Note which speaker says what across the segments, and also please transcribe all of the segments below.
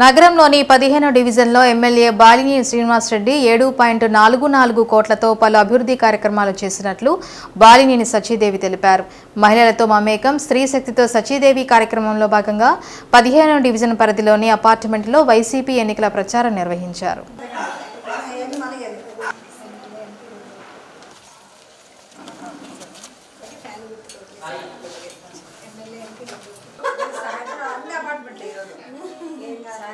Speaker 1: నగరంలోని పదిహేను డివిజన్లో ఎమ్మెల్యే బాలిని శ్రీనివాసరెడ్డి ఏడు పాయింట్ నాలుగు నాలుగు కోట్లతో పలు అభివృద్ధి కార్యక్రమాలు చేసినట్లు బాలినేని సచీదేవి తెలిపారు. మహిళలతో మమేకం స్త్రీ శక్తితో సచీదేవి కార్యక్రమంలో భాగంగా పదిహేను డివిజన్ పరిధిలోని అపార్ట్మెంట్లో వైసీపీ ఎన్నికల ప్రచారం నిర్వహించారు.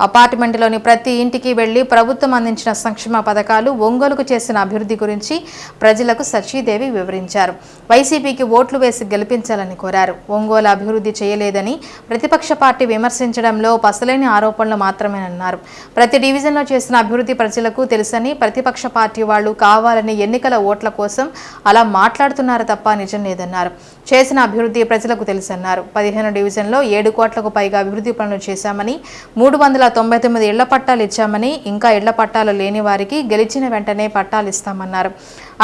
Speaker 1: అపార్ట్మెంట్లోని ప్రతి ఇంటికి వెళ్ళి ప్రభుత్వం అందించిన సంక్షేమ పథకాలు ఒంగోలుకు చేసిన అభివృద్ధి గురించి ప్రజలకు సచీదేవి వివరించారు. వైసీపీకి ఓట్లు వేసి గెలిపించాలని కోరారు. ఒంగోలు అభివృద్ధి చేయలేదని ప్రతిపక్ష పార్టీ విమర్శించడంలో పసలేని ఆరోపణలు మాత్రమేనన్నారు. ప్రతి డివిజన్లో చేసిన అభివృద్ధి ప్రజలకు తెలుసని ప్రతిపక్ష పార్టీ వాళ్ళు కావాలని ఎన్నికల ఓట్ల కోసం అలా మాట్లాడుతున్నారు తప్ప నిజం లేదన్నారు. చేసిన అభివృద్ధి ప్రజలకు తెలుసన్నారు. పదిహేను డివిజన్లో ఏడు కోట్లకు పైగా అభివృద్ధి పనులు చేశామని మూడు వందల తొంభై తొమ్మిది ఇళ్ళ పట్టాలు ఇచ్చామని ఇంకా ఇళ్ళ పట్టాలు లేని వారికి గెలిచిన వెంటనే పట్టాలు ఇస్తామన్నారు.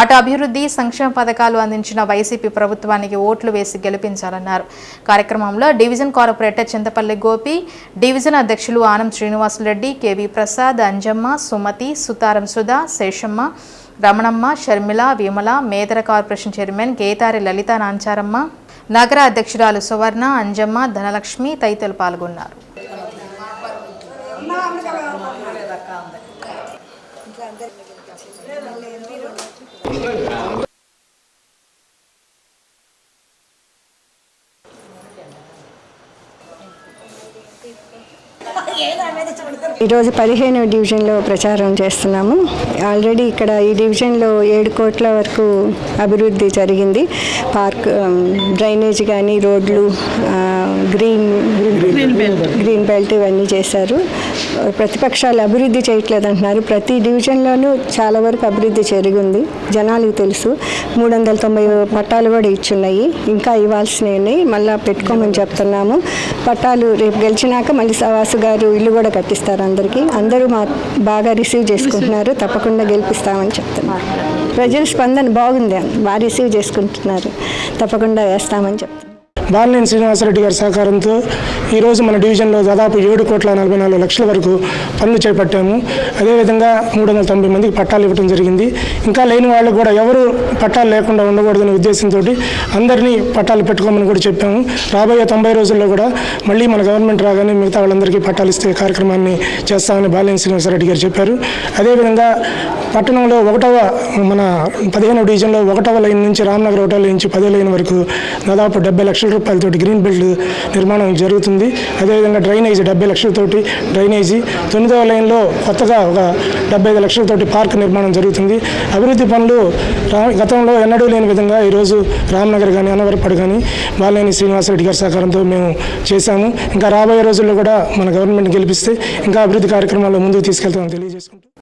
Speaker 1: అటు అభివృద్ధి సంక్షేమ పథకాలు అందించిన వైసీపీ ప్రభుత్వానికి ఓట్లు వేసి గెలిపించాలన్నారు. కార్యక్రమంలో division corporator Chintapalli Gopi division అధ్యక్షులు Anam Srinivasulareddy KV Prasad Anjamma Sumathi Sutharam Sudha Seshamma Ramanamma Sharmila Vimala Medara corporation chairman Ketari Lalitha Nancharamma నగర అధ్యక్షురాలు సువర్ణ అంజమ్మ ధనలక్ష్మి తదితరులు పాల్గొన్నారు.
Speaker 2: ఈరోజు పదిహేను డివిజన్లో ప్రచారం చేస్తున్నాము. ఆల్రెడీ ఇక్కడ ఈ డివిజన్లో ఏడు కోట్ల వరకు అభివృద్ధి జరిగింది. పార్క్ డ్రైనేజ్ కానీ రోడ్లు గ్రీన్ గ్రీన్ గ్రీన్ బెల్ట్ ఇవన్నీ చేశారు. ప్రతిపక్షాలు అభివృద్ధి చేయట్లేదు అంటున్నారు ప్రతి డివిజన్లోనూ చాలా వరకు అభివృద్ధి జరిగింది. జనాలకు తెలుసు. మూడు వందల తొంభై పట్టాలు కూడా ఇచ్చున్నాయి. ఇంకా ఇవ్వాల్సినవి మళ్ళీ పెట్టుకోమని చెప్తున్నాము. పట్టాలు రేపు గెలిచినాక మళ్ళీ సవాసు గారు ఇల్లు కూడా కట్టిస్తారు అందరికీ. అందరూ మా బాగా రిసీవ్ చేసుకుంటున్నారు. తప్పకుండా గెలిపిస్తామని చెప్తున్నారు. ప్రజల స్పందన బాగుంది. బాగా రిసీవ్ చేసుకుంటున్నారు. తప్పకుండా వేస్తామని చెప్తున్నారు.
Speaker 3: బాలినేని శ్రీనివాసరెడ్డి గారి సహకారంతో ఈరోజు మన డివిజన్లో దాదాపు ఏడు కోట్ల నలభై నాలుగు లక్షల వరకు పనులు చేపట్టాము. అదేవిధంగా మూడు వందల తొంభై మందికి పట్టాలు ఇవ్వడం జరిగింది. ఇంకా లేని వాళ్ళు కూడా ఎవరు పట్టాలు లేకుండా ఉండకూడదనే ఉద్దేశంతో అందరినీ పట్టాలు పెట్టుకోమని కూడా చెప్పాము. రాబోయే తొంభై రోజుల్లో కూడా మళ్ళీ మన గవర్నమెంట్ రాగానే మిగతా వాళ్ళందరికీ పట్టాలు ఇస్తే కార్యక్రమాన్ని చేస్తామని బాలినేని శ్రీనివాసరెడ్డి గారు చెప్పారు. అదేవిధంగా పట్టణంలో ఒకటవ మన పదిహేను డివిజన్లో ఒకటవ లైన్ నుంచి రామ్నగర్ ఒకటవ లైన్ నుంచి పదో లైన్ వరకు దాదాపు డెబ్బై లక్షల రూపాయలతోటి గ్రీన్ బెల్ట్ నిర్మాణం జరుగుతుంది. అదేవిధంగా డ్రైనేజీ డెబ్బై లక్షలతోటి డ్రైనేజీ. తొమ్మిదవ లైన్లో కొత్తగా ఒక డెబ్బై ఐదు లక్షలతోటి పార్క్ నిర్మాణం జరుగుతుంది. అభివృద్ధి పనులు రా గతంలో ఎన్నడూ లేని విధంగా ఈరోజు రామ్నగర్ కానీ అనవరపాడు కానీ బాలినేని శ్రీనివాసరెడ్డి గారి సహకారంతో మేము చేశాము. ఇంకా రాబోయే రోజుల్లో కూడా మన గవర్నమెంట్ గెలిపిస్తే ఇంకా అభివృద్ధి కార్యక్రమాల్లో ముందుకు తీసుకెళ్తామని తెలియజేసుకుంటాం